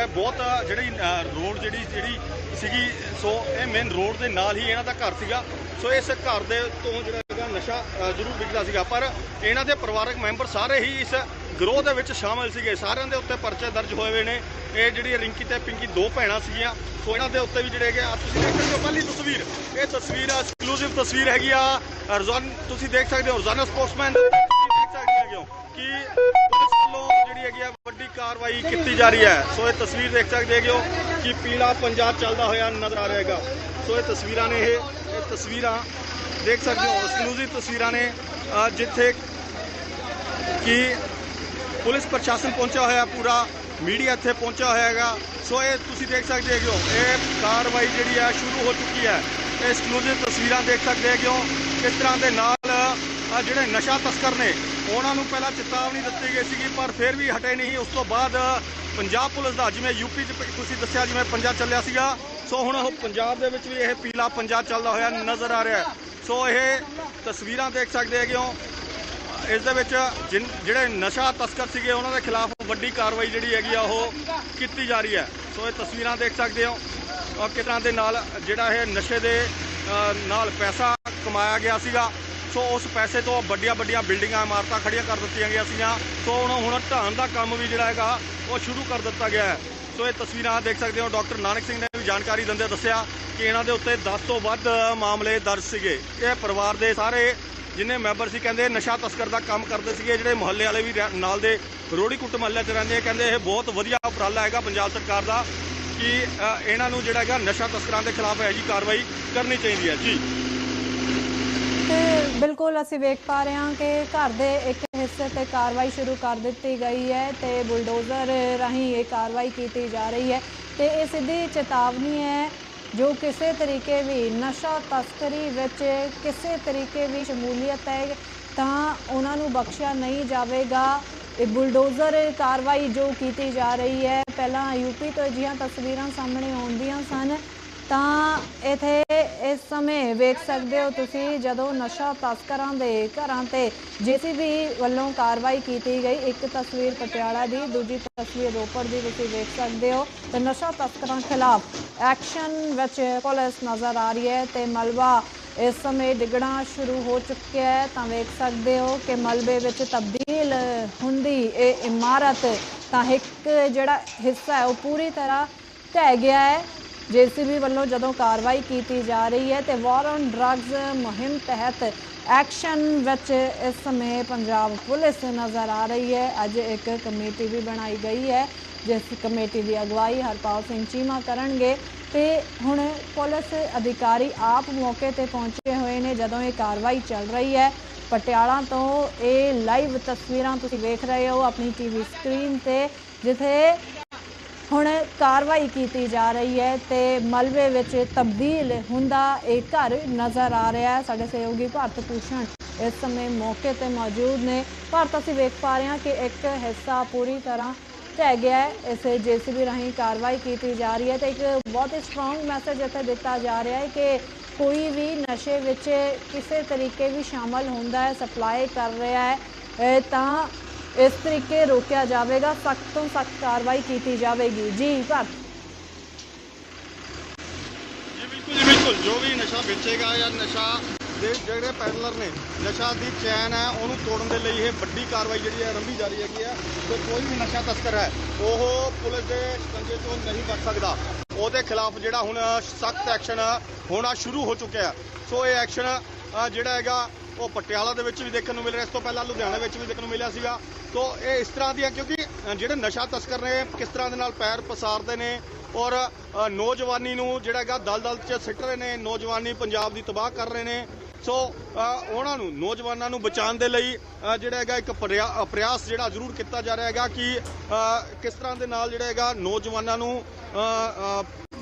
ਇਹ ਬਹੁਤ ਜਿਹੜੀ ਰੋਡ ਜਿਹੜੀ ਜਿਹੜੀ ਸੀਗੀ, ਸੋ ਇਹ ਮੇਨ ਰੋਡ ਦੇ ਨਾਲ ਹੀ ਇਹਨਾਂ ਦਾ ਘਰ ਸੀਗਾ। ਸੋ ਇਸ ਘਰ ਦੇ ਤੋਂ ਜਿਹੜਾ ਹੈਗਾ ਨਸ਼ਾ ਜ਼ਰੂਰ ਵਿਕਦਾ ਸੀਗਾ। ਪਰ ਇਹਨਾਂ ਦੇ ਪਰਿਵਾਰਕ ਮੈਂਬਰ ਸਾਰੇ ਹੀ ਇਸ ਗਰੋਹ ਦੇ ਵਿੱਚ ਸ਼ਾਮਲ ਸੀਗੇ। ਸਾਰਿਆਂ ਦੇ ਉੱਤੇ ਪਰਚੇ ਦਰਜ ਹੋਏ ਹੋਏ ਨੇ। ਇਹ ਜਿਹੜੀ ਰਿੰਕੀ ਤੇ ਪਿੰਕੀ ਦੋ ਭੈਣਾਂ ਸੀਗੀਆਂ। ਸੋ ਇਹਨਾਂ ਦੇ ਉੱਤੇ ਵੀ ਜਿਹੜੇ ਹੈਗੇ ਆ, ਤੁਸੀਂ ਦੇਖ ਸਕਦੇ ਹੋ ਪਹਿਲੀ ਤਸਵੀਰ। ਇਹ ਤਸਵੀਰ ਐਕਸਕਲੂਸਿਵ ਤਸਵੀਰ ਹੈਗੀ ਆ, ਰੋਜ਼ਾਨਾ, ਤੁਸੀਂ ਦੇਖ ਸਕਦੇ ਹੋ ਰੋਜ਼ਾਨਾ ਸਪੋਰਟਸਮੈਨ ਦੇਖ ਸਕਦੇ ਹੋ ਕਿ ਹੈਗੀ ਆ, ਵੱਡੀ ਕਾਰਵਾਈ ਕੀਤੀ ਜਾ ਰਹੀ ਹੈ। ਸੋ ਇਹ ਤਸਵੀਰ ਦੇਖ ਸਕਦੇ ਹੋ ਕਿ ਪੀਲਾ ਪੰਜਾਬ ਚੱਲਦਾ ਹੋਇਆ ਨਜ਼ਰ ਆ ਰਿਹਾ ਹੈਗਾ। ਸੋ ਇਹ ਤਸਵੀਰਾਂ ਨੇ ਇਹ ਇਹ ਤਸਵੀਰਾਂ ਦੇਖ ਸਕਦੇ ਹੋ ਐਕਸਕਲੂਸਿਵ ਤਸਵੀਰਾਂ ਨੇ ਜਿੱਥੇ ਕਿ ਪੁਲਿਸ ਪ੍ਰਸ਼ਾਸਨ ਪਹੁੰਚਿਆ ਹੋਇਆ, ਪੂਰਾ ਮੀਡੀਆ ਇੱਥੇ ਪਹੁੰਚਿਆ ਹੋਇਆ ਹੈਗਾ। ਸੋ ਇਹ ਤੁਸੀਂ ਦੇਖ ਸਕਦੇ ਹੈਗੇ ਹੋ, ਇਹ ਕਾਰਵਾਈ ਜਿਹੜੀ ਹੈ ਸ਼ੁਰੂ ਹੋ ਚੁੱਕੀ ਹੈ। ਇਹ ਐਕਸਕਲੂਸਿਵ ਤਸਵੀਰਾਂ ਦੇਖ ਸਕਦੇ ਹੈਗੇ ਹੋ ਕਿਸ ਤਰ੍ਹਾਂ ਦੇ ਨਾਲ ਜਿਹੜੇ ਨਸ਼ਾ ਤਸਕਰ ਨੇ ਉਹਨਾਂ ਨੂੰ ਪਹਿਲਾਂ ਚੇਤਾਵਨੀ ਦਿੱਤੀ ਗਈ ਸੀਗੀ, ਪਰ ਫਿਰ ਵੀ ਹਟੇ ਨਹੀਂ। ਉਸ ਤੋਂ ਬਾਅਦ ਪੰਜਾਬ ਪੁਲਿਸ ਦਾ, ਜਿਵੇਂ ਯੂਪੀ 'ਚ ਤੁਸੀਂ ਦੱਸਿਆ ਜਿਵੇਂ ਪੰਜਾ ਚੱਲਿਆ ਸੀਗਾ, ਸੋ ਹੁਣ ਉਹ ਪੰਜਾਬ ਦੇ ਵਿੱਚ ਵੀ ਇਹ ਪੀਲਾ ਪੰਜਾ ਚੱਲਦਾ ਹੋਇਆ ਨਜ਼ਰ ਆ ਰਿਹਾ ਸੋ ਇਹ ਤਸਵੀਰਾਂ ਦੇਖ ਸਕਦੇ ਹੈਗੇ ਹੋ। ਇਸ ਦੇ ਵਿੱਚ ਜਿਨ- ਜਿਹੜੇ ਨਸ਼ਾ ਤਸਕਰ ਸੀਗੇ, ਉਹਨਾਂ ਦੇ ਖਿਲਾਫ ਵੱਡੀ ਕਾਰਵਾਈ ਜਿਹੜੀ ਹੈਗੀ ਆ, ਉਹ ਕੀਤੀ ਜਾ ਰਹੀ ਹੈ। ਸੋ ਇਹ ਤਸਵੀਰਾਂ ਦੇਖ ਸਕਦੇ ਹੋ। ਔਰ ਕਿਸ ਤਰ੍ਹਾਂ ਦੇ ਨਾਲ ਜਿਹੜਾ ਇਹ ਨਸ਼ੇ ਦੇ ਨਾਲ ਪੈਸਾ ਕਮਾਇਆ ਗਿਆ ਸੀਗਾ। ਸੋ ਉਸ ਪੈਸੇ ਤੋਂ ਵੱਡੀਆਂ ਵੱਡੀਆਂ ਬਿਲਡਿੰਗਾਂ, ਇਮਾਰਤਾਂ ਖੜੀਆਂ ਕਰ ਦਿੱਤੀਆਂ ਗਈਆਂ ਸੀਗੀਆਂ। ਸੋ ਹੁਣ ਹੁਣ ਢਾਣ ਦਾ ਕੰਮ ਵੀ ਜਿਹੜਾ ਹੈਗਾ, ਉਹ ਸ਼ੁਰੂ ਕਰ ਦਿੱਤਾ ਗਿਆ ਹੈ। ਸੋ ਇਹ ਤਸਵੀਰਾਂ ਦੇਖ ਸਕਦੇ ਹੋ। ਡਾਕਟਰ ਨਾਨਕ ਸਿੰਘ ਨੇ ਵੀ ਜਾਣਕਾਰੀ ਦਿੰਦੇ ਦੱਸਿਆ ਕਿ ਇਹਨਾਂ ਦੇ ਉੱਤੇ 10 ਤੋਂ ਵੱਧ ਮਾਮਲੇ ਦਰਜ ਸੀਗੇ। ਇਹ ਪਰਿਵਾਰ ਦੇ ਸਾਰੇ ਜਿੰਨੇ ਮੈਂਬਰ ਸੀ, ਕਹਿੰਦੇ ਨਸ਼ਾ ਤਸਕਰ ਦਾ ਕੰਮ ਕਰਦੇ ਸੀਗੇ, ਜਿਹੜੇ ਮੁਹੱਲੇ ਵਾਲੇ ਵੀ ਰਹਿ- ਨਾਲ ਦੇ ਰੋੜੀ ਕੁੱਟ ਮਹੱਲੇ 'ਚ ਰਹਿੰਦੇ ਕਹਿੰਦੇ ਇਹ ਬਹੁਤ ਵਧੀਆ ਉਪਰਾਲਾ ਹੈਗਾ ਪੰਜਾਬ ਸਰਕਾਰ ਦਾ ਕਿ ਇਹਨਾਂ ਨੂੰ ਜਿਹੜਾ ਹੈਗਾ ਨਸ਼ਾ ਤਸਕਰਾਂ ਦੇ ਖਿਲਾਫ ਇਹੋ ਜਿਹੀ ਕਾਰਵਾਈ ਕਰਨੀ ਚਾਹੀਦੀ ਹੈ। ਜੀ। ਬਿਲਕੁਲ ਅਸੀਂ ਵੇਖ ਪਾ ਰਹੇ ਹਾਂ ਕਿ ਘਰ ਦੇ ਇੱਕ ਹਿੱਸੇ ਤੇ ਕਾਰਵਾਈ ਸ਼ੁਰੂ ਕਰ ਦਿੱਤੀ ਗਈ ਹੈ ਤੇ ਬੁਲਡੋਜ਼ਰ ਰਾਹੀਂ ਇਹ ਕਾਰਵਾਈ ਕੀਤੀ ਜਾ ਰਹੀ ਹੈ ਤੇ ਇਹ ਸਿੱਧੀ ਚੇਤਾਵਨੀ ਹੈ ਜੋ ਕਿਸੇ ਤਰੀਕੇ ਵੀ ਨਸ਼ਾ ਤਸਕਰੀ ਵਿੱਚ ਕਿਸੇ ਤਰੀਕੇ ਵੀ ਸ਼ਮੂਲੀਅਤ ਹੈ, ਤਾਂ ਉਹਨਾਂ ਨੂੰ ਬਖਸ਼ਿਆ ਨਹੀਂ ਜਾਵੇਗਾ। ਇਹ ਬੁਲਡੋਜ਼ਰ ਕਾਰਵਾਈ ਜੋ ਕੀਤੀ ਜਾ ਰਹੀ ਹੈ, ਪਹਿਲਾਂ ਯੂਪੀ ਤੋਂ ਅਜਿਹੀਆਂ ਤਸਵੀਰਾਂ ਸਾਹਮਣੇ ਆਉਂਦੀਆਂ ਸਨ, ਤਾਂ ਇਥੇ ਇਸ ਸਮੇਂ ਵੇਖ ਸਕਦੇ ਹੋ ਤੁਸੀਂ ਜਦੋਂ ਨਸ਼ਾ ਤਸਕਰਾਂ ਦੇ ਘਰਾਂ ਤੇ ਜੀਸੀਬੀ ਵੱਲੋਂ ਕਾਰਵਾਈ ਕੀਤੀ ਗਈ, ਇੱਕ ਤਸਵੀਰ ਪਟਿਆਲਾ ਦੀ, ਦੂਜੀ ਤਸਵੀਰ ਰੋਪੜ ਦੀ ਤੁਸੀਂ ਵੇਖ ਸਕਦੇ ਹੋ। ਤੇ ਨਸ਼ਾ ਤਸਕਰਾਂ ਖਿਲਾਫ ਐਕਸ਼ਨ ਵਿੱਚ ਪੁਲਿਸ ਨਜ਼ਰ ਆ ਰਹੀ ਹੈ ਤੇ ਮਲਬਾ ਇਸ ਸਮੇਂ ਡਿੱਗਣਾ ਸ਼ੁਰੂ ਹੋ ਚੁੱਕਿਆ ਹੈ। ਤਾਂ ਵੇਖ ਸਕਦੇ ਹੋ ਕਿ ਮਲਬੇ ਵਿੱਚ ਤਬਦੀਲ ਹੁੰਦੀ ਇਹ ਇਮਾਰਤ ਤਾਂ ਇੱਕ ਜਿਹੜਾ ਹਿੱਸਾ ਹੈ, ਉਹ ਪੂਰੀ ਤਰ੍ਹਾਂ ਢਹਿ ਗਿਆ ਹੈ। ਜੇਸੀਬੀ ਵੱਲੋਂ ਜਦੋਂ ਕਾਰਵਾਈ ਕੀਤੀ ਜਾ ਰਹੀ ਹੈ ਤੇ ਵਾਰ ਔਨ ਡਰੱਗਸ ਮੁਹਿੰਮ ਤਹਿਤ ਐਕਸ਼ਨ ਵਿੱਚ ਇਸ ਸਮੇਂ ਪੰਜਾਬ ਪੁਲਿਸ ਨਜ਼ਰ ਆ ਰਹੀ ਹੈ। ਅੱਜ ਇੱਕ ਕਮੇਟੀ ਵੀ ਬਣਾਈ ਗਈ ਹੈ, ਜਿਸ ਕਮੇਟੀ ਦੀ ਅਗਵਾਈ ਹਰਪਾਲ ਸਿੰਘ ਚੀਮਾ ਕਰਨਗੇ ਤੇ ਹੁਣ ਪੁਲਿਸ ਅਧਿਕਾਰੀ ਆਪ ਮੌਕੇ ਤੇ ਪਹੁੰਚੇ ਹੋਏ ਨੇ ਜਦੋਂ ਇਹ ਕਾਰਵਾਈ ਚੱਲ ਰਹੀ ਹੈ। ਪਟਿਆਲਾ ਤੋਂ ਇਹ ਲਾਈਵ ਤਸਵੀਰਾਂ ਤੁਸੀਂ ਵੇਖ ਰਹੇ ਹੋ ਆਪਣੀ ਟੀਵੀ ਸਕਰੀਨ ਤੇ, ਜਿੱਥੇ ਹੁਣ ਕਾਰਵਾਈ ਕੀਤੀ ਜਾ ਰਹੀ ਹੈ ਤੇ ਮਲਬੇ ਵਿੱਚ ਤਬਦੀਲ ਹੁੰਦਾ ਇਹ ਘਰ ਨਜ਼ਰ ਆ ਰਿਹਾ ਹੈ। ਸਾਡੇ ਸਹਿਯੋਗੀ ਭਾਰਤ ਭੂਸ਼ਣ ਇਸ ਸਮੇਂ ਮੌਕੇ ਤੇ ਮੌਜੂਦ ਨੇ। ਭਾਰਤ, ਅਸੀਂ ਵੇਖ ਪਾ ਰਹੇ ਹਾਂ ਕਿ ਇੱਕ ਹਿੱਸਾ ਪੂਰੀ ਤਰ੍ਹਾਂ ਢਹਿ ਗਿਆ ਹੈ। ਇਸ ਜੀਸੀਬੀ ਰਾਹੀਂ ਕਾਰਵਾਈ ਕੀਤੀ ਜਾ ਰਹੀ ਹੈ ਤੇ ਇੱਕ ਬਹੁਤ ਹੀ ਸਟਰੋਂਗ ਮੈਸੇਜ ਇੱਥੇ ਦਿੱਤਾ ਜਾ ਰਿਹਾ ਹੈ ਕਿ ਕੋਈ ਵੀ ਨਸ਼ੇ ਵਿੱਚ ਕਿਸੇ ਤਰੀਕੇ ਵੀ ਸ਼ਾਮਲ ਹੁੰਦਾ ਹੈ ਸਪਲਾਈ ਕਰ ਰਿਹਾ ਹੈ। ਤਾਂ ਇਸ ਤਰੀਕੇ ਰੋਕਿਆ ਜਾਵੇਗਾ, ਸਖਤ ਤੋਂ ਸਖਤ ਕਾਰਵਾਈ ਕੀਤੀ ਜਾਵੇਗੀ। ਜੀ ਭਾਰਤ ਜੀ, ਬਿਲਕੁਲ ਜੀ, ਬਿਲਕੁਲ। ਜੋ ਵੀ ਨਸ਼ਾ ਵੇਚੇਗਾ ਜਾਂ ਨਸ਼ਾ ਦੇ ਜਿਹੜੇ ਪੈਡਲਰ ਨੇ, ਨਸ਼ਾ ਦੀ ਚੈਨ ਹੈ, ਉਹਨੂੰ ਤੋੜਨ ਦੇ ਲਈ ਇਹ ਵੱਡੀ ਕਾਰਵਾਈ ਜਿਹੜੀ ਹੈ, ਆਰੰਭੀ ਜਾ ਰਹੀ ਹੈਗੀ ਹੈ। ਤੇ ਕੋਈ ਵੀ ਨਸ਼ਾ ਤਸਕਰ ਹੈ, ਉਹ ਪੁਲਿਸ ਦੇ ਸ਼ਿਕੰਜੇ ਤੋਂ ਨਹੀਂ ਬਚ ਸਕਦਾ। ਉਹਦੇ ਖਿਲਾਫ ਜਿਹੜਾ ਹੁਣ ਸਖਤ ਐਕਸ਼ਨ ਹੋਣਾ ਸ਼ੁਰੂ ਹੋ ਚੁੱਕਿਆ ਸੋ ਇਹ ਐਕਸ਼ਨ ਜਿਹੜਾ ਹੈਗਾ ਉਹ ਪਟਿਆਲਾ ਦੇ ਵਿੱਚ ਵੀ ਦੇਖਣ ਨੂੰ ਮਿਲ ਰਿਹਾ। ਇਸ ਤੋਂ ਪਹਿਲਾਂ ਲੁਧਿਆਣਾ ਵਿੱਚ ਵੀ ਦੇਖਣ ਨੂੰ ਮਿਲਿਆ ਸੀਗਾ। ਸੋ ਇਹ ਇਸ ਤਰ੍ਹਾਂ ਦੀਆਂ ਕਿਉਂਕਿ ਜਿਹੜੇ ਨਸ਼ਾ ਤਸਕਰ ਨੇ, ਕਿਸ ਤਰ੍ਹਾਂ ਦੇ ਨਾਲ ਪੈਰ ਪਸਾਰਦੇ ਨੇ ਔਰ ਨੌਜਵਾਨੀ ਨੂੰ ਜਿਹੜਾ ਹੈਗਾ ਦਲਦਲ 'ਚ ਸਿੱਟ ਰਹੇ ਨੇ, ਨੌਜਵਾਨੀ ਪੰਜਾਬ ਦੀ ਤਬਾਹ ਕਰ ਰਹੇ ਨੇ। ਸੋ ਉਹਨਾਂ ਨੂੰ ਨੌਜਵਾਨਾਂ ਨੂੰ ਬਚਾਉਣ ਦੇ ਲਈ ਜਿਹੜਾ ਹੈਗਾ ਇੱਕ ਪ੍ਰਿਆ- ਅ, ਪ੍ਰਯਾਸ ਜਿਹੜਾ ਜ਼ਰੂਰ ਕੀਤਾ ਜਾ ਰਿਹਾ ਹੈਗਾ ਕਿ ਕਿਸ ਤਰ੍ਹਾਂ ਦੇ ਨਾਲ ਜਿਹੜਾ ਹੈਗਾ ਨੌਜਵਾਨਾਂ ਨੂੰ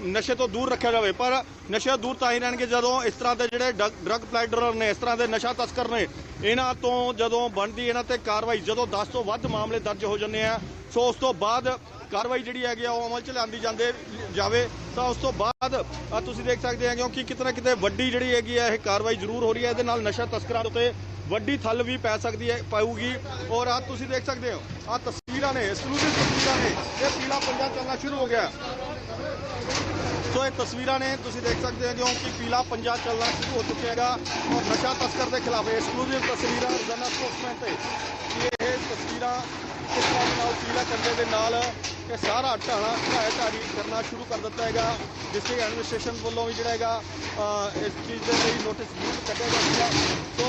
ਨਸ਼ੇ ਤੋਂ ਦੂਰ ਰੱਖਿਆ ਜਾਵੇ। ਪਰ ਨਸ਼ੇ ਦੂਰ ਤਾਂ ਹੀ ਰਹਿਣਗੇ ਜਦੋਂ ਇਸ ਤਰ੍ਹਾਂ ਦੇ ਜਿਹੜੇ ਡਰੱਗ ਪਲੈਡਰਰ ਨੇ ਇਸ ਤਰ੍ਹਾਂ ਦੇ ਨਸ਼ਾ ਤਸਕਰ ਨੇ ਇਹਨਾਂ ਤੋਂ ਜਦੋਂ ਬਣਦੀ ਇਹਨਾਂ ਤੇ ਕਾਰਵਾਈ ਜਦੋਂ 10 ਤੋਂ ਵੱਧ ਮਾਮਲੇ ਦਰਜ ਹੋ ਜਾਂਦੇ ਆ ਸੋ ਉਸ ਤੋਂ ਬਾਅਦ ਕਾਰਵਾਈ ਜਿਹੜੀ ਹੈਗੀ ਆ, ਉਹ ਅਮਲ ਚ ਲਿਆਂਦੀ ਜਾਂਦੇ, ਜਾਵੇ। ਤਾਂ ਉਸ ਤੋਂ ਬਾਅਦ ਤੁਸੀਂ ਦੇਖ ਸਕਦੇ ਹੋ ਕਿਉਂਕਿ ਕਿਤੇ ਨਾ ਕਿਤੇ ਵੱਡੀ ਜਿਹੜੀ ਹੈਗੀ ਆ, ਇਹ ਕਾਰਵਾਈ ਜ਼ਰੂਰ ਹੋ ਰਹੀ ਹੈ। ਇਹਦੇ ਨਾਲ ਨਸ਼ਾ ਤਸਕਰਾਂ ਉੱਤੇ ਵੱਡੀ ਥੱਲ ਵੀ ਪੈ ਸਕਦੀ ਹੈ, ਪਾਊਗੀ। ਔਰ ਆ ਤੁਸੀਂ ਦੇਖ ਸਕਦੇ ਹੋ ਆ ਤਸਵੀਰਾਂ ਨੇ ਐਕਸਕਲੂਸਿਵ ਤਸਵੀਰਾਂ ਨੇ। ਇਹ ਪੀਲਾ ਪੰਜਾ ਚੱਲਣਾ ਸ਼ੁਰੂ ਹੋ ਗਿਆ। ਸੋ ਇਹ ਤਸਵੀਰਾਂ ਨੇ, ਤੁਸੀਂ ਦੇਖ ਸਕਦੇ ਹੋ ਕਿ ਪੀਲਾ ਪੰਜਾ ਚੱਲਣਾ ਸ਼ੁਰੂ ਹੋ ਚੁੱਕਿਆ ਹੈਗਾ। ਔਰ ਨਸ਼ਾ ਤਸਕਰ ਦੇ ਖਿਲਾਫ ਐਕਸਕਲੂਸਿਵ ਤਸਵੀਰਾਂ ਰੋਜ਼ਾਨਾ ਸਪੋਕਸਮੈਨ ਤੇ। ਇਹ ਤਸਵੀਰਾਂ ਕਿਸ ਤਰ੍ਹਾਂ ਦੇ ਨਾਲ ਪੀਲਾ ਕੰਡੇ ਦੇ ਨਾਲ ਇਹ ਸਾਰਾ ਢਾਣਾ ਢਾਇਆ ਢਾਰੀ ਕਰਨਾ ਸ਼ੁਰੂ ਕਰ ਦਿੱਤਾ ਹੈਗਾ ਡਿਸਟ੍ਰਿਕਟ ਐਡਮਿਨਿਸਟ੍ਰੇਸ਼ਨ ਵੱਲੋਂ ਵੀ ਜਿਹੜਾ ਹੈਗਾ ਇਸ ਚੀਜ਼ ਦੇ ਲਈ ਨੋਟਿਸ ਜ਼ਰੂਰ ਕੱਢਿਆ ਗਿਆ ਸੋ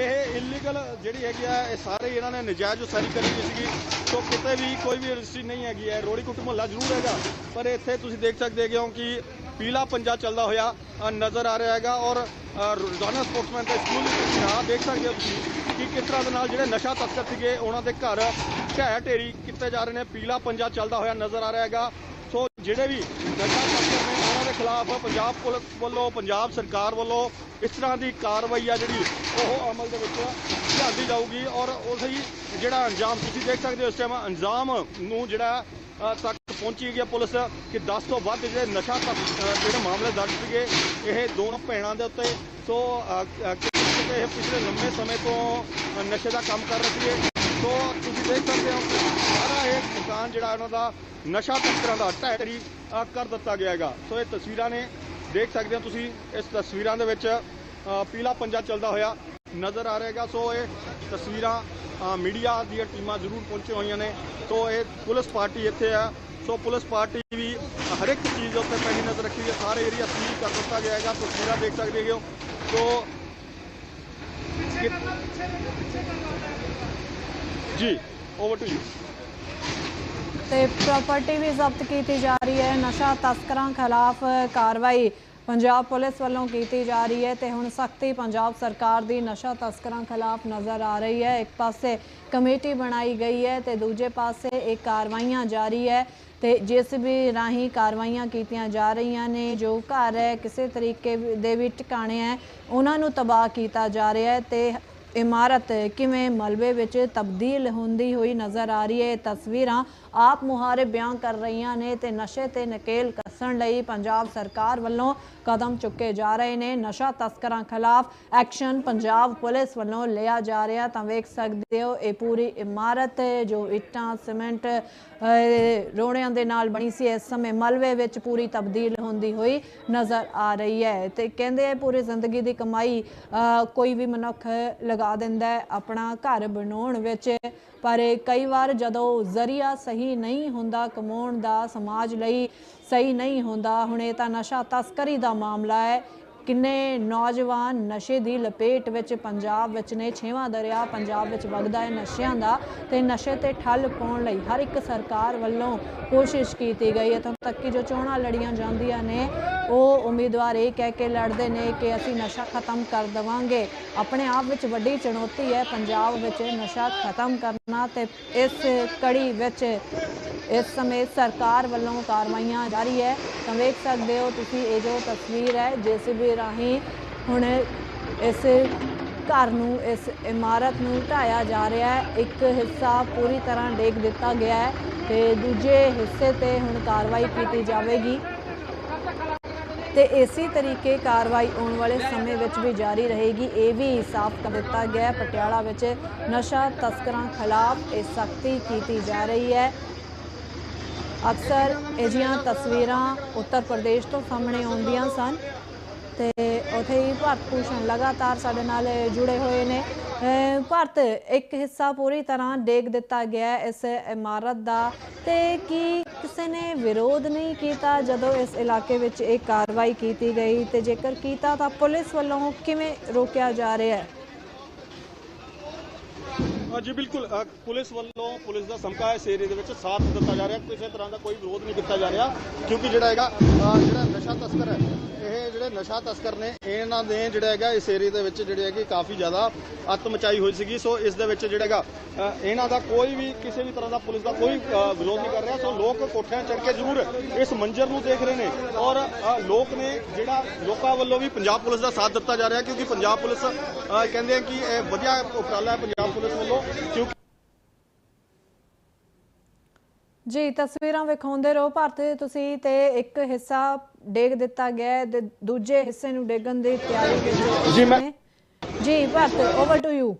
ਇਹ ਇਲੀਗਲ ਜਿਹੜੀ ਹੈਗੀ ਆ, ਇਹ ਸਾਰੇ ਇਹਨਾਂ ਨੇ ਨਜਾਇਜ਼ ਉਸਾਰੀ ਕਰੀ ਹੋਈ ਸੀਗੀ। ਸੋ ਕਿਤੇ ਵੀ ਕੋਈ ਵੀ ਰਜਿਸਟਰੀ ਨਹੀਂ ਹੈਗੀ ਹੈ, ਰੋੜੀ ਕੁੱਟ ਮੁਹੱਲਾ ਜ਼ਰੂਰ ਹੈਗਾ। ਪਰ ਇੱਥੇ ਤੁਸੀਂ ਦੇਖ ਸਕਦੇ ਹੋ ਕਿ ਪੀਲਾ ਪੰਜਾ ਚੱਲਦਾ ਹੋਇਆ ਨਜ਼ਰ ਆ ਰਿਹਾ ਹੈਗਾ ਔਰ ਰੋਜ਼ਾਨਾ ਸਪੋਰਟਸਮੈਨ ਤੇ ਸਕੂਲ ਤੁਸੀਂ ਆ ਦੇਖ ਸਕਦੇ ਹੋ ਤੁਸੀਂ ਕਿ ਕਿਸ ਤਰ੍ਹਾਂ ਦੇ ਨਾਲ ਜਿਹੜੇ ਨਸ਼ਾ ਤਸਕਰ ਸੀਗੇ, ਉਹਨਾਂ ਦੇ ਘਰ ਢਹਿ ਢੇਰੀ ਕੀਤੇ ਜਾ ਰਹੇ ਨੇ, ਪੀਲਾ ਪੰਜਾ ਚੱਲਦਾ ਹੋਇਆ ਨਜ਼ਰ ਆ ਰਿਹਾ ਹੈਗਾ। ਸੋ ਜਿਹੜੇ ਵੀ ਨਸ਼ਾ ਕਰਦੇ ਨੇ, ਉਹਨਾਂ ਦੇ ਖਿਲਾਫ ਪੰਜਾਬ ਪੁਲਿਸ ਵੱਲੋਂ, ਪੰਜਾਬ ਸਰਕਾਰ ਵੱਲੋਂ ਇਸ ਤਰ੍ਹਾਂ ਦੀ ਕਾਰਵਾਈ ਆ ਜਿਹੜੀ ਉਹ ਅਮਲ ਦੇ ਵਿੱਚ ਲਿਆਂਦੀ ਜਾਊਗੀ ਔਰ ਉਹੀ ਜਿਹੜਾ ਅੰਜਾਮ ਤੁਸੀਂ ਦੇਖ ਸਕਦੇ ਹੋ, ਇਸ ਟਾਈਮ ਅੰਜਾਮ ਨੂੰ ਜਿਹੜਾ ਤੱਕ ਪਹੁੰਚੀ ਗਈ ਹੈ ਪੁਲਿਸ ਕਿ 10 ਤੋਂ ਵੱਧ ਜਿਹੜੇ ਨਸ਼ਾ ਤਸਕ- ਜਿਹੜੇ ਮਾਮਲੇ ਦਰਜ ਸੀਗੇ, ਇਹ ਦੋਨੋਂ ਭੈਣਾਂ ਦੇ ਉੱਤੇ। ਸੋ ਕਿਤੇ ਨਾ ਕਿਤੇ ਇਹ ਪਿਛਲੇ ਲੰਮੇ ਸਮੇਂ ਤੋਂ ਨਸ਼ੇ ਦਾ ਕੰਮ ਕਰ ਰਹੇ ਸੀਗੇ। ਸੋ ਤੁਸੀਂ ਦੇਖ ਸਕਦੇ ਹੋ ਸਾਰਾ ਇਹ ਦੁਕਾਨ ਜਿਹੜਾ ਉਹਨਾਂ ਦਾ ਨਸ਼ਾ ਤਸਕਰਾਂ ਦਾ ਢਹਿਰੀ ਕਰ ਦਿੱਤਾ ਗਿਆ ਹੈਗਾ। ਸੋ ਇਹ ਤਸਵੀਰਾਂ ਨੇ ਦੇਖ ਸਕਦੇ ਹੋ ਤੁਸੀਂ, ਇਸ ਤਸਵੀਰਾਂ ਦੇ ਵਿੱਚ ਪੀਲਾ ਪੰਜਾ ਚੱਲਦਾ ਹੋਇਆ ਨਜ਼ਰ ਆ ਰਿਹਾ ਸੋ ਇਹ ਤਸਵੀਰਾਂ ਮੀਡੀਆ ਦੀਆਂ ਟੀਮਾਂ ਜ਼ਰੂਰ ਪਹੁੰਚੀਆਂ ਹੋਈਆਂ ਨੇ। ਸੋ ਇਹ ਪੁਲਿਸ ਪਾਰਟੀ ਇੱਥੇ ਆ। ਸੋ ਪੁਲਿਸ ਪਾਰਟੀ ਵੀ ਹਰ ਇੱਕ ਚੀਜ਼ ਉੱਤੇ ਪੈਣੀ ਨਜ਼ਰ ਰੱਖੀ ਹੈ। ਸਾਰੇ ਏਰੀਆ ਸੀਲ ਕਰ ਦਿੱਤਾ ਗਿਆ ਹੈਗਾ। ਤਸਵੀਰਾਂ ਦੇਖ ਸਕਦੇ ਹੋ। ਸੋ ਕਿ- ਜੀ ਓਵਰ ਟੂ ਯੂ ਤੇ ਪ੍ਰਾਪਰਟੀ ਵੀ ਜ਼ਬਤ ਕੀਤੀ ਜਾ ਰਹੀ ਹੈ। ਨਸ਼ਾ ਤਸਕਰਾਂ ਖਿਲਾਫ ਕਾਰਵਾਈ ਪੰਜਾਬ ਪੁਲਿਸ ਵੱਲੋਂ ਕੀਤੀ ਜਾ ਰਹੀ ਹੈ ਤੇ ਹੁਣ ਸਖਤੀ ਪੰਜਾਬ ਸਰਕਾਰ ਦੀ ਨਸ਼ਾ ਤਸਕਰਾਂ ਖਿਲਾਫ ਨਜ਼ਰ ਆ ਰਹੀ ਹੈ। ਇੱਕ ਪਾਸੇ ਕਮੇਟੀ ਬਣਾਈ ਗਈ ਹੈ ਤੇ ਦੂਜੇ ਪਾਸੇ ਇਹ ਕਾਰਵਾਈਆਂ ਜਾਰੀ ਹੈ ਤੇ ਜਿਸ ਵੀ ਰਾਹੀਂ ਕਾਰਵਾਈਆਂ ਕੀਤੀਆਂ ਜਾ ਰਹੀਆਂ ਨੇ, ਜੋ ਘਰ ਹੈ, ਕਿਸੇ ਤਰੀਕੇ ਦੇ ਵੀ ਟਿਕਾਣੇ ਹੈ, ਉਹਨਾਂ ਨੂੰ ਤਬਾਹ ਕੀਤਾ ਜਾ ਰਿਹਾ ਹੈ ਤੇ ਇਮਾਰਤ ਕਿਵੇਂ ਮਲਬੇ ਵਿੱਚ ਤਬਦੀਲ ਹੁੰਦੀ ਹੋਈ ਨਜ਼ਰ ਆ ਰਹੀ ਹੈ। ਤਸਵੀਰਾਂ ਆਪ ਮੁਹਾਰੇ ਬਿਆਨ ਕਰ ਰਹੀਆਂ ਨੇ ਤੇ ਨਸ਼ੇ ਤੇ ਨਕੇਲ ਕੱਸਣ ਲਈ ਪੰਜਾਬ ਸਰਕਾਰ ਵੱਲੋਂ ਕਦਮ ਚੁੱਕੇ ਜਾ ਰਹੇ ਨੇ। ਨਸ਼ਾ ਤਸਕਰਾਂ ਖਿਲਾਫ ਐਕਸ਼ਨ ਪੰਜਾਬ ਪੁਲਿਸ ਵੱਲੋਂ ਲਿਆ ਜਾ ਰਿਹਾ। ਤਾਂ ਵੇਖ ਸਕਦੇ ਹੋ ਇਹ ਪੂਰੀ ਇਮਾਰਤ ਜੋ ਇੱਟਾਂ ਸੀਮੈਂਟ ਅਹ, ਰੋੜਿਆਂ ਦੇ ਨਾਲ ਬਣੀ ਸੀ। ਇਸ ਸਮੇਂ ਮਲਵੇ ਵਿੱਚ ਪੂਰੀ ਤਬਦੀਲ ਹੁੰਦੀ ਹੋਈ ਨਜ਼ਰ ਆ ਰਹੀ ਹੈ ਤੇ ਕਹਿੰਦੇ ਆ ਪੂਰੀ ਜ਼ਿੰਦਗੀ ਦੀ ਕਮਾਈ ਕੋਈ ਵੀ ਮਨੁੱਖ ਲਗਾ ਦਿੰਦਾ ਹੈ ਆਪਣਾ ਘਰ ਬਣਾਉਣ ਵਿੱਚ। ਪਰ ਕਈ ਵਾਰ ਜਦੋਂ ਜ਼ਰੀਆ ਸਹੀ ਨਹੀਂ ਹੁੰਦਾ, ਕਮਾਉਣ ਦਾ ਸਮਾਜ ਲਈ ਸਹੀ ਨਹੀਂ ਹੁੰਦਾ। ਹੁਣ ਇਹ ਤਾਂ ਨਸ਼ਾ ਤਸਕਰੀ ਦਾ ਮਾਮਲਾ ਹੈ। ਕਿੰਨੇ ਨੌਜਵਾਨ ਨਸ਼ੇ ਦੀ ਲਪੇਟ ਵਿੱਚ ਪੰਜਾਬ ਵਿੱਚ ਨੇ, ਛੇਵਾਂ ਦਰਿਆ ਪੰਜਾਬ ਵਿੱਚ ਵਗਦਾ ਹੈ ਨਸ਼ਿਆਂ ਦਾ ਤੇ ਨਸ਼ੇ ਤੇ ਠੱਲ ਪਾਉਣ ਲਈ ਹਰ ਇੱਕ ਸਰਕਾਰ ਵੱਲੋਂ ਕੋਸ਼ਿਸ਼ ਕੀਤੀ ਗਈ। ਹੈ ਤੋਂ ਤੱਕ ਕਿ ਜੋ ਚੋਣਾਂ ਲੜੀਆਂ ਜਾਂਦੀਆਂ ਨੇ ਉਹ ਉਮੀਦਵਾਰ ਇਹ ਕਹਿ ਕੇ ਲੜਦੇ ਨੇ ਕਿ ਅਸੀਂ ਨਸ਼ਾ ਖਤਮ ਕਰ ਦਵਾਂਗੇ। ਆਪਣੇ ਆਪ ਵਿੱਚ ਵੱਡੀ ਚੁਣੌਤੀ ਹੈ। ਪੰਜਾਬ ਵਿੱਚ ਨਸ਼ਾ ਖਤਮ ਕਰਨਾ ਤੇ ਇਸ ਕੜੀ ਵਿੱਚ ਇਸ ਸਮੇਂ ਸਰਕਾਰ ਵੱਲੋਂ ਕਾਰਵਾਈਆਂ ਜਾਰੀ ਹੈ। ਤਾਂ ਵੇਖ ਸਕਦੇ ਹੋ ਤੁਸੀਂ ਇਹ ਜੋ ਤਸਵੀਰ ਹੈ, ਜੇਸੀਬੀ ਰਾਹੀਂ ਹੁਣ ਇਸ ਘਰ ਨੂੰ, ਇਸ ਇਮਾਰਤ ਨੂੰ ਢਾਇਆ ਜਾ ਰਿਹਾ ਹੈ। ਇੱਕ ਹਿੱਸਾ ਪੂਰੀ ਤਰ੍ਹਾਂ ਡੇਗ ਦਿੱਤਾ ਗਿਆ ਹੈ ਤੇ ਦੂਜੇ ਹਿੱਸੇ ਤੇ ਹੁਣ ਕਾਰਵਾਈ ਕੀਤੀ ਜਾਵੇਗੀ। ਤੇ ਇਸੇ ਤਰੀਕੇ ਕਾਰਵਾਈ ਆਉਣ ਵਾਲੇ ਸਮੇਂ ਵਿੱਚ ਵੀ ਜਾਰੀ ਰਹੇਗੀ। ਇਹ ਵੀ ਸਾਫ਼ ਕਰ ਦਿੱਤਾ ਗਿਆ ਪਟਿਆਲਾ ਵਿੱਚ ਨਸ਼ਾ ਤਸਕਰਾਂ ਖਿਲਾਫ ਇਹ ਸਖਤੀ ਕੀਤੀ ਜਾ ਰਹੀ ਹੈ। ਅਕਸਰ ਅਜਿਹੀਆਂ ਤਸਵੀਰਾਂ ਉੱਤਰ ਪ੍ਰਦੇਸ਼ ਤੋਂ ਸਾਹਮਣੇ ਆਉਂਦੀਆਂ ਸਨ। ਤੇ ਉਥੇ ਹੀ ਭਾਰਤ ਭੂਸ਼ਣ ਲਗਾਤਾਰ ਸਾਡੇ ਨਾਲ ਜੁੜੇ ਹੋਏ ਨੇ। ਭਾਰਤ ਇੱਕ ਹਿੱਸਾ ਪੂਰੀ ਤਰ੍ਹਾਂ ਡੇਗ ਦਿੱਤਾ ਗਿਆ ਇਸ ਇਮਾਰਤ ਦਾ। ਤੇ ਕੀ ਕਿਸੇ ਨੇ ਵਿਰੋਧ ਨਹੀਂ ਕੀਤਾ ਜਦੋਂ ਇਸ ਇਲਾਕੇ ਵਿੱਚ ਇਹ ਕਾਰਵਾਈ ਕੀਤੀ ਗਈ? ਤੇ ਜੇਕਰ ਕੀਤਾ ਤਾਂ ਪੁਲਿਸ ਵੱਲੋਂ ਕਿਵੇਂ ਰੋਕਿਆ ਜਾ ਰਿਹਾ ਹੈ? ਜੀ ਬਿਲਕੁਲ ਪੁਲਿਸ ਵੱਲੋਂ ਪੁਲਿਸ ਦਾ ਸਮਕਾ ਇਸ ਏਰੀਏ ਦੇ ਵਿੱਚ ਸਾਥ ਦਿੱਤਾ ਜਾ ਰਿਹਾ। ਕਿਸੇ ਤਰ੍ਹਾਂ ਦਾ ਕੋਈ ਵਿਰੋਧ ਨਹੀਂ ਕੀਤਾ ਜਾ ਰਿਹਾ, ਕਿਉਂਕਿ ਜਿਹੜਾ ਹੈਗਾ ਜਿਹੜਾ ਨਸ਼ਾ ਤਸਕਰ ਹੈ ਇਹ ਜਿਹੜੇ ਨਸ਼ਾ ਤਸਕਰ ਨੇ, ਇਹਨਾਂ ਦੇ ਜਿਹੜਾ ਹੈਗਾ ਇਸ ਏਰੀਏ ਦੇ ਵਿੱਚ ਜਿਹੜੇ ਹੈਗੇ ਕਾਫੀ ਜ਼ਿਆਦਾ ਅੱਤ ਮਚਾਈ ਹੋਈ ਸੀਗੀ। ਸੋ ਇਸ ਦੇ ਵਿੱਚ ਜਿਹੜਾ ਹੈਗਾ ਇਹਨਾਂ ਦਾ ਕੋਈ ਵੀ ਕਿਸੇ ਵੀ ਤਰ੍ਹਾਂ ਦਾ ਪੁਲਿਸ ਦਾ ਕੋਈ ਵਿਰੋਧ ਨਹੀਂ ਕਰ ਰਿਹਾ। ਸੋ ਲੋਕ ਕੋਠਿਆਂ ਚੜ੍ਹ ਕੇ ਜ਼ਰੂਰ ਇਸ ਮੰਜ਼ਰ ਨੂੰ ਦੇਖ ਰਹੇ ਨੇ ਔਰ ਲੋਕ ਨੇ ਜਿਹੜਾ ਲੋਕਾਂ ਵੱਲੋਂ ਵੀ ਪੰਜਾਬ ਪੁਲਿਸ ਦਾ ਸਾਥ ਦਿੱਤਾ ਜਾ ਰਿਹਾ ਕਿਉਂਕਿ ਪੰਜਾਬ ਪੁਲਿਸ ਕਹਿੰਦੇ ਆ ਕਿ ਇਹ ਵਧੀਆ ਉਪਰਾਲਾ ਹੈ ਪੰਜਾਬ ਪੁਲਿਸ ਵੱਲੋਂ। ਕਿਉਂਕਿ ਜੀ ਤਸਵੀਰਾਂ ਵਿਖਾਉਂਦੇ ਰਹੋ ਭਾਰਤ ਤੁਸੀਂ ਤੇ ਇੱਕ ਹਿੱਸਾ ਡੇਗ ਦਿੱਤਾ ਗਿਆ ਹੈ ਤੇ ਦੂਜੇ ਹਿੱਸੇ ਨੂੰ ਡੇਗਣ ਦੀ ਤਿਆਰੀ ਵਿੱਚ ਜੀ, ਮੈਂ-। ਜੀ ਭਾਰਤ ਓਵਰ ਟੂ ਯੂ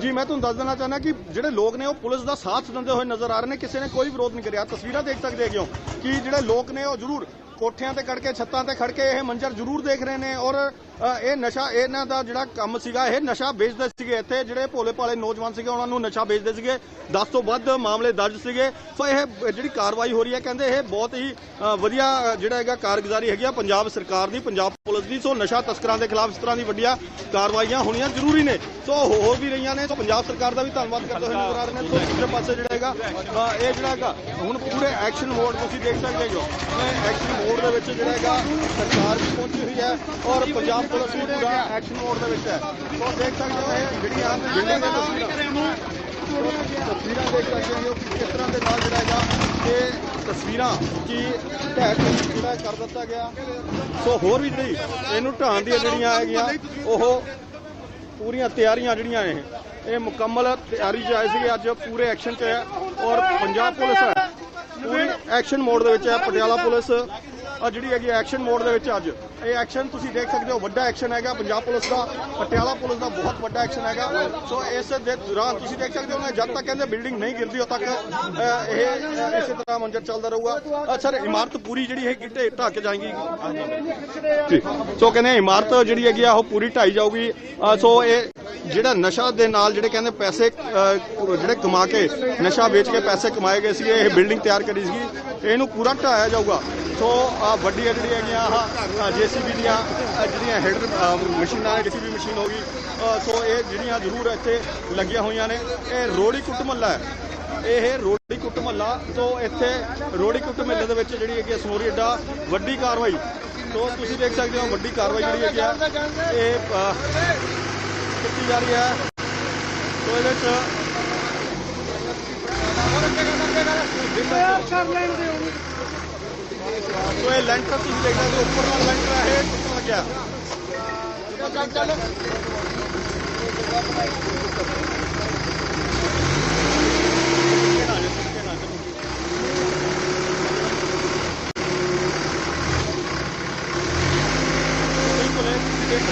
ਜੀ ਮੈਂ ਤੁਹਾਨੂੰ ਦੱਸ ਦੇਣਾ ਚਾਹੁੰਦਾ ਕਿ ਜਿਹੜੇ ਲੋਕ ਨੇ ਉਹ ਪੁਲਿਸ ਦਾ ਸਾਥ ਦਿੰਦੇ ਹੋਏ ਨਜ਼ਰ ਆ ਰਹੇ ਨੇ। ਕਿਸੇ ਨੇ ਕੋਈ ਵਿਰੋਧ ਨਹੀਂ ਕਰਿਆ। ਤਸਵੀਰਾਂ ਦੇਖ ਸਕਦੇ ਹੋ ਕਿ ਜਿਹੜੇ ਲੋਕ ਨੇ ਉਹ ਜ਼ਰੂਰ ਕੋਠਿਆਂ ਤੇ ਖੜ ਕੇ ਛੱਤਾਂ ਤੇ ਖੜ ਕੇ ਇਹ ਮੰਜ਼ਰ ਜ਼ਰੂਰ ਦੇਖ ਰਹੇ ਨੇ ਔਰ ਇਹ ਨਸ਼ਾ, ਇਹਨਾਂ ਦਾ ਜਿਹੜਾ ਕੰਮ ਸੀਗਾ, ਇਹ ਨਸ਼ਾ ਵੇਚਦੇ ਸੀਗੇ ਇੱਥੇ, ਜਿਹੜੇ ਭੋਲੇ ਭਾਲੇ ਨੌਜਵਾਨ ਸੀਗੇ, ਉਹਨਾਂ ਨੂੰ ਨਸ਼ਾ ਵੇਚਦੇ ਸੀਗੇ। 10 ਤੋਂ ਵੱਧ ਮਾਮਲੇ ਦਰਜ ਸੀਗੇ। ਸੋ ਇਹ ਜਿਹੜੀ ਕਾਰਵਾਈ ਹੋ ਰਹੀ ਹੈ, ਕਹਿੰਦੇ ਇਹ ਬਹੁਤ ਹੀ ਵਧੀਆ ਜਿਹੜਾ ਹੈਗਾ ਕਾਰਗੁਜ਼ਾਰੀ ਹੈਗੀ ਆ ਪੰਜਾਬ ਸਰਕਾਰ ਦੀ, ਪੰਜਾਬ ਪੁਲਿਸ ਦੀ। ਸੋ ਨਸ਼ਾ ਤਸਕਰਾਂ ਦੇ ਖਿਲਾਫ ਇਸ ਤਰ੍ਹਾਂ ਦੀ ਵੱਡੀਆਂ ਕਾਰਵਾਈਆਂ ਹੋਣੀਆਂ ਜ਼ਰੂਰੀ ਨੇ। ਸੋ ਹੋ ਵੀ ਰਹੀਆਂ ਨੇ, ਸੋ ਪੰਜਾਬ ਸਰਕਾਰ ਦਾ ਵੀ ਧੰਨਵਾਦ ਕਰਦੇ ਹੋਏ ਨਜ਼ਰ ਆ ਰਹੇ ਨੇ। ਸੋ ਦੂਜੇ ਪਾਸੇ ਜਿਹੜਾ ਹੈਗਾ ਇਹ ਜਿਹੜਾ ਹੈਗਾ, ਹੁਣ ਪੂਰੇ ਐਕਸ਼ਨ ਮੋਡ ਤੁਸੀਂ ਦੇਖ ਸਕਦੇ ਹੋ। ਐਕਸ਼ਨ ਮੋਡ ਦੇ ਵਿੱਚ ਜਿਹੜਾ ਹੈਗਾ, ਸਰਕਾਰ ਵੀ ਪਹੁੰਚੀ ਹੋਈ ਹੈ ਔਰ ਪੰਜਾਬ ਪੁਲਿਸ ਪੂਰਾ ਐਕਸ਼ਨ ਮੋਡ ਦੇ ਵਿੱਚ ਹੈ। ਸੋ ਦੇਖ ਸਕਦੇ ਹੋ ਇਹ ਜਿਹੜੀਆਂ ਬਿਲਡਿੰਗ ਦੇ ਤਸਵੀਰਾਂ ਤਸਵੀਰਾਂ ਦੇਖ ਸਕਦੇ ਹੋ ਕਿ ਕਿਸ ਤਰ੍ਹਾਂ ਦੇ ਨਾਲ ਜਿਹੜਾ ਹੈਗਾ ਇਹ ਤਸਵੀਰਾਂ ਕੀ ਢਹਿ ਢੇਰੀ ਜਿਹੜਾ ਕਰ ਦਿੱਤਾ ਗਿਆ। ਸੋ ਹੋਰ ਵੀ ਜਿਹੜੀ ਇਹਨੂੰ ਢਾਣ ਦੀਆਂ ਜਿਹੜੀਆਂ ਹੈਗੀਆਂ ਉਹ ਪੂਰੀਆਂ ਤਿਆਰੀਆਂ ਜਿਹੜੀਆਂ ਇਹ ਇਹ ਮੁਕੰਮਲ ਤਿਆਰੀ 'ਚ ਆਏ ਸੀਗੇ ਅੱਜ ਪੂਰੇ ਐਕਸ਼ਨ 'ਚ ਹੈ ਔਰ ਪੰਜਾਬ ਪੁਲਿਸ ਹੈ। ਪੂਰੀ ਐਕਸ਼ਨ ਮੋਡ ਦੇ ਵਿੱਚ ਹੈ ਪਟਿਆਲਾ ਪੁਲਿਸ। ਜਿਹੜੀ ਹੈਗੀ ਐਕਸ਼ਨ ਮੋਡ ਦੇ ਵਿੱਚ ਅੱਜ। ਇਹ ਐਕਸ਼ਨ ਤੁਸੀਂ ਦੇਖ ਸਕਦੇ ਹੋ, ਵੱਡਾ ਐਕਸ਼ਨ ਹੈਗਾ ਪੰਜਾਬ ਪੁਲਿਸ ਦਾ, ਪਟਿਆਲਾ ਪੁਲਿਸ ਦਾ ਬਹੁਤ ਵੱਡਾ ਐਕਸ਼ਨ ਹੈਗਾ। ਸੋ ਇਸ ਦੇ ਦੌਰਾਨ ਤੁਸੀਂ ਦੇਖ ਸਕਦੇ ਹੋ ਨਾ ਜਦ ਤੱਕ ਕਹਿੰਦੇ ਬਿਲਡਿੰਗ ਨਹੀਂ ਗਿਰਦੀ, ਉਦ ਤੱਕ ਇਹ ਇਸੇ ਤਰ੍ਹਾਂ ਮੰਜ਼ਰ ਚੱਲਦਾ ਰਹੂਗਾ। ਸਰ ਇਮਾਰਤ ਪੂਰੀ ਜਿਹੜੀ ਹੈਗੀ ਢੇ ਢਾਹ ਜਾਏਗੀ। ਜੀ। ਸੋ ਕਹਿੰਦੇ ਇਮਾਰਤ ਜਿਹੜੀ ਹੈਗੀ ਆ, ਉਹ ਪੂਰੀ ਢਾਈ ਜਾਊਗੀ। ਸੋ ਇਹ ਜਿਹੜਾ ਨਸ਼ਾ ਦੇ ਨਾਲ ਜਿਹੜੇ ਕਹਿੰਦੇ ਪੈਸੇ ਜਿਹੜੇ ਕਮਾ ਕੇ, ਨਸ਼ਾ ਵੇਚ ਕੇ ਪੈਸੇ ਕਮਾਏ ਗਏ ਸੀ ਇਹ ਬਿਲਡਿੰਗ ਤਿਆਰ ਕਰੀ ਸੀਗੀ। ਇਹਨੂੰ ਪੂਰਾ ਢਾਇਆ ਜਾਊਗਾ। ਸੋ ਆ ਵੱਡੀਆਂ ਜਿਹੜੀਆਂ ਹੈਗੀਆਂ, ਆਹ ਜੀਸੀਬੀ ਦੀਆਂ ਜਿਹੜੀਆਂ ਹੈਡਰ ਮਸ਼ੀਨਾਂ ਨੇ ਜੀਸੀਬੀ ਮਸ਼ੀਨ ਹੋ ਗਈ। ਸੋ, ਇਹ ਜਿਹੜੀਆਂ ਜ਼ਰੂਰ ਇੱਥੇ ਲੱਗੀਆਂ ਹੋਈਆਂ ਨੇ। ਇਹ ਰੋੜੀ ਕੁੱਟ ਮੱਲਾ ਹੈ। ਇਹ ਰੋੜੀ ਕੁੱਟ ਮਹੱਲਾ ਸੋ, ਇੱਥੇ ਰੋੜੀ ਕੁੱਟ ਮਹੱਲੇ ਦੇ ਵਿੱਚ ਜਿਹੜੀ ਹੈਗੀ ਆ ਸਮੋਰੀ ਅੱਡਾ, ਵੱਡੀ ਕਾਰਵਾਈ। ਸੋ, ਤੁਸੀਂ ਦੇਖ ਸਕਦੇ ਹੋ ਵੱਡੀ ਕਾਰਵਾਈ ਜਿਹੜੀ ਹੈਗੀ ਆ। ਇਹ ਕੀਤੀ ਜਾ ਰਹੀ ਹੈ। ਸੋ, ਇਹਦੇ ਵਿੱਚ ਤੋਂ ਇਹ ਲੈਂਟਰ ਤੁਸੀਂ ਦੇਖ ਸਕਦੇ ਹੋ ਉੱਪਰ ਵਾਲਾ ਲੈਂਟਰ ਹੈ ਇਹ ਟੁੱਟਣ ਲੱਗਿਆ? ਬਿਲਕੁਲ, ਇਹ ਤੁਸੀਂ ਦੇਖ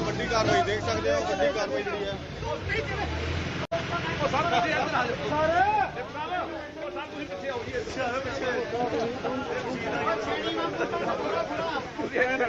ਵੱਡੀ ਕਾਰਵਾਈ ਦੇਖ ਸਕਦੇ ਹੋ ਵੱਡੀ ਕਾਰਵਾਈ ਜਿਹੜੀ ਹੈ ਉਹ ਸਾਰੇ ਪਿੱਛੇ ਆ ਜਾਓ ਸਾਰੇ ਉਹ ਸਾਰੇ ਤੁਸੀਂ ਪਿੱਛੇ ਆਓ ਜੀ ਪਿੱਛੇ ਆਓ ਪਿੱਛੇ ਤੁਸੀਂ ਇੱਕ ਮਿੰਟ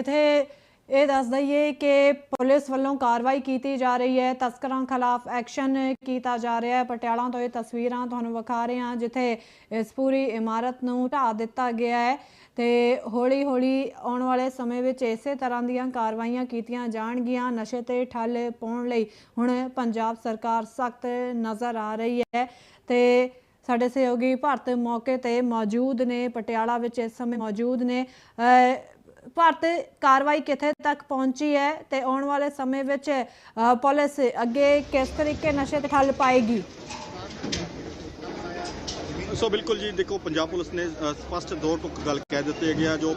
ਇਥੇ ਇਹ ਦੱਸ ਦਈਏ ਕਿ ਪੁਲਿਸ ਵੱਲੋਂ ਕਾਰਵਾਈ ਕੀਤੀ ਜਾ ਰਹੀ ਹੈ। ਤਸਕਰਾਂ ਖਿਲਾਫ ਐਕਸ਼ਨ ਕੀਤਾ ਜਾ ਰਿਹਾ ਹੈ। ਪਟਿਆਲਾ ਤੋਂ ਇਹ ਤਸਵੀਰਾਂ ਤੁਹਾਨੂੰ ਵਿਖਾ ਰਹੇ ਹਾਂ, ਜਿੱਥੇ ਇਸ ਪੂਰੀ ਇਮਾਰਤ ਨੂੰ ਢਾਹ ਦਿੱਤਾ ਗਿਆ ਹੈ ਤੇ ਹੌਲੀ ਹੌਲੀ ਆਉਣ ਵਾਲੇ ਸਮੇਂ ਵਿੱਚ ਇਸੇ ਤਰ੍ਹਾਂ ਦੀਆਂ ਕਾਰਵਾਈਆਂ ਕੀਤੀਆਂ ਜਾਣਗੀਆਂ। ਨਸ਼ੇ ਤੇ ਠੱਲ ਪਾਉਣ ਲਈ ਹੁਣ ਪੰਜਾਬ ਸਰਕਾਰ ਸਖਤ ਨਜ਼ਰ ਆ ਰਹੀ ਹੈ ਤੇ ਸਾਡੇ ਸਹਿਯੋਗੀ ਭਾਰਤ ਮੌਕੇ ਤੇ ਮੌਜੂਦ ਨੇ। ਪਟਿਆਲਾ ਵਿੱਚ ਇਸ ਸਮੇਂ ਮੌਜੂਦ ਨੇ। ਭਾਰਤ ਕਾਰਵਾਈ ਕਿੱਥੇ ਤੱਕ ਪਹੁੰਚੀ ਹੈ ਤੇ ਆਉਣ ਵਾਲੇ ਸਮੇਂ ਵਿੱਚ ਪੁਲਿਸ ਅੱਗੇ ਕਿਸ ਤਰੀਕੇ ਨਸ਼ੇ ਤੇ ਠੱਲ ਪਾਏਗੀ? ਸੋ ਬਿਲਕੁਲ ਜੀ, ਦੇਖੋ, ਪੰਜਾਬ ਪੁਲਿਸ ਨੇ ਸਪਸ਼ਟ ਦੋ ਟੁਕ ਗੱਲ ਕਹਿ ਦਿੱਤੀ ਹੈਗੀ ਜੋ